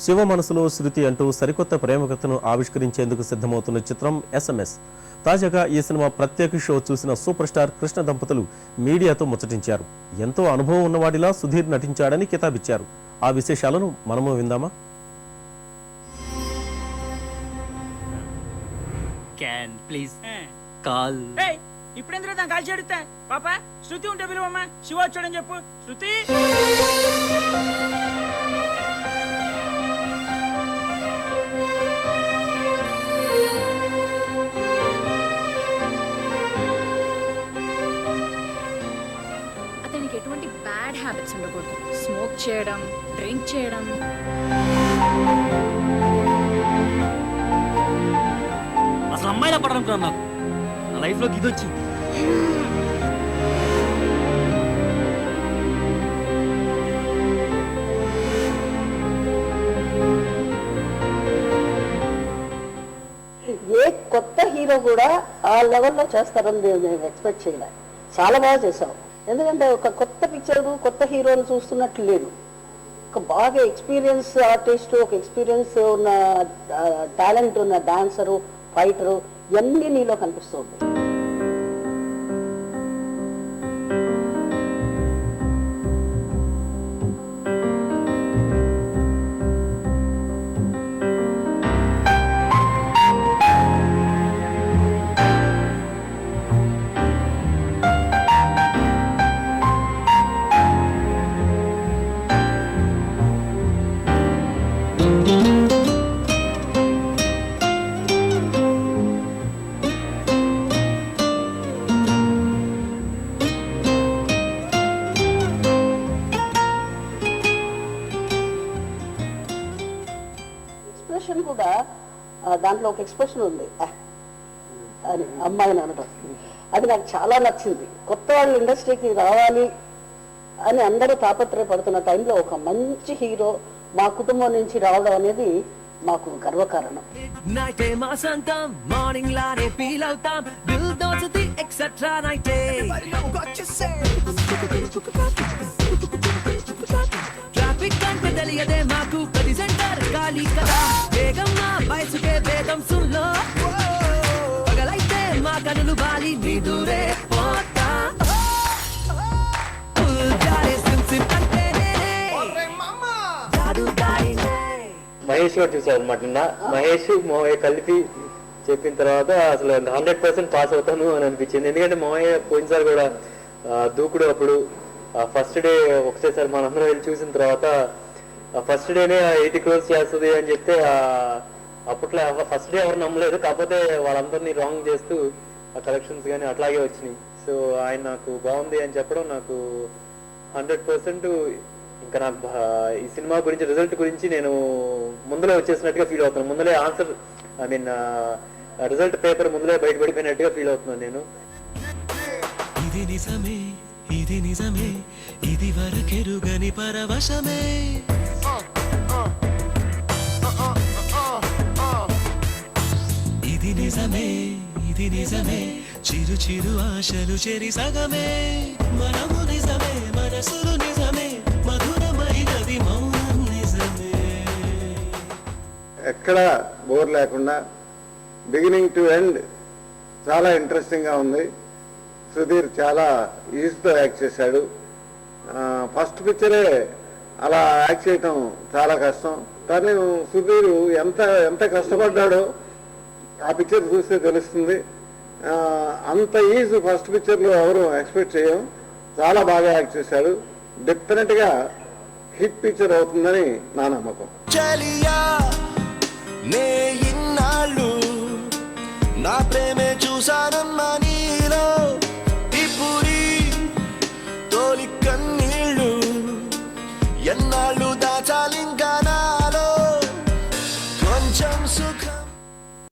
శివ మనసులో శృతి అంటూ సరికొత్త ప్రేమ కథను ఆవిష్కరించేందుకు సిద్ధమవుతున్న చిత్రం ఎస్ఎంఎస్ తాజాగా ఈ సినిమా ప్రత్యేక షో చూసిన సూపర్ స్టార్ కృష్ణ దంపతులు మీడియాతో ముచ్చటించారు. ఎంతో అనుభవం ఉన్నవాడిలా సుధీర్ నటించాడని కితాబిచ్చారు. ఆ విశేషాలను మనము విందామా? క్యాన్ ప్లీజ్ కాల్ ఏయ్ ఇప్పుడు ఎందుకు దాన్ని కాల్చి అడుగుతా పాప శృతి ఉంటే పిలువమ్మా. శివ వచ్చాడని చెప్పు. శృతి? బ్యాడ్ హ్యాబిట్స్ ఉండకూడదు. స్మోక్ చేయడం డ్రింక్ చేయడం. అసలు అమ్మాయిలా పడాలనుకున్నాను నాకు. నా లైఫ్లోకి ఇది వచ్చింది. ఏ కొత్త హీరో కూడా ఆ లెవెల్లో చేస్తారని నేను నేను ఎక్స్పెక్ట్ చేయలే. చాలా బాగా చేసావు. ఎందుకంటే ఒక కొత్త పిక్చర్ కొత్త హీరోని చూస్తున్నట్లు లేదు. ఒక బాగా ఎక్స్పీరియన్స్ ఆర్టిస్ట్ ఒక ఎక్స్పీరియన్స్ ఉన్న టాలెంట్ ఉన్న డాన్సరు ఫైటరు ఇవన్నీ నీలో కనిపిస్తుంది ఎక్స్ప్రెషన్ కూడా దాంట్లో ఒక ఎక్స్ప్రెషన్ ఉంది. అని అమ్మాయిని అనడం అది నాకు చాలా నచ్చింది. కొత్త వాళ్ళు ఇండస్ట్రీకి రావాలి అని అందరూ తాపత్రయపడుతున్న టైంలో ఒక మంచి హీరో మా కుటుంబం నుంచి రావడం అనేది మాకు గర్వకారణం. నైటే మా సొంతం మార్నింగ్ లానే ఫీల్ అవుతాం. దిల్ దోచది ఎక్సెట్రా నైటే వయసుకే వేగం సుల్లో పగలైతే మా కనులు బాలి నీ దూరే పోతా మహేష్ గారు చూసారు అనమాట నిన్న. మహేష్ మోహయ్య కలిపి చెప్పిన తర్వాత అసలు హండ్రెడ్ పర్సెంట్ పాస్ అవుతాను అని అనిపించింది. ఎందుకంటే మోహయ్య పోయినసారి కూడా ఆ, దూకుడు అప్పుడు ఫస్ట్ డే ఒకటేసారి మనందరం వెళ్ళి చూసిన తర్వాత ఫస్ట్ డేనే ఎయిటీ క్రోర్స్ చేస్తుంది అని చెప్తే ఆ, అప్పట్లో ఫస్ట్ డే ఎవరు నమ్మలేదు. కాకపోతే వాళ్ళందరినీ రాంగ్ చేస్తూ ఆ కలెక్షన్స్ కానీ అట్లాగే వచ్చినాయి. సో ఆయన నాకు బాగుంది అని చెప్పడం నాకు హండ్రెడ్ పర్సెంట్ ఇంకా నాకు ఈ సినిమా గురించి రిజల్ట్ గురించి నేను ముందులే వచ్చేసినట్టుగా ఫీల్ అవుతున్నాను. ముందులే answer I mean result paper ముందులే బయటపడిపోయినట్టుగా ఫీల్ అవుతున్నాను నేను. ఇది నిజమే ఇది నిజమే ఇది వరకెరుగని పరవశమే. ఇది నిజమే ఇది నిజమే. చిరు చిరు ఆశలు చెరి సగమే. మనము నిజమే మనసులు నిజమే. మధురమైనది మౌనం నిజమే. ఎక్కడ బోర్ లేకుండా బిగినింగ్ టు ఎండ్ చాలా ఇంట్రెస్టింగ్గా ఉంది. సుధీర్ చాలా ఈజీతో యాక్ట్ చేశాడు. ఫస్ట్ పిక్చరే అలా యాక్ట్ చేయటం చాలా కష్టం. కానీ సుధీర్ ఎంత ఎంత కష్టపడ్డాడో ఆ పిక్చర్ చూస్తే తెలుస్తుంది. అంత ఈజ్ ఫస్ట్ పిక్చర్లో ఎవరు ఎక్స్పెక్ట్ చేయం చాలా బాగా యాక్ట్ చేశాడు డెఫినెట్గా హిట్ పిక్చర్ అవుతుందని నా నమ్మకం. నా ప్రేమే చూసానన్నా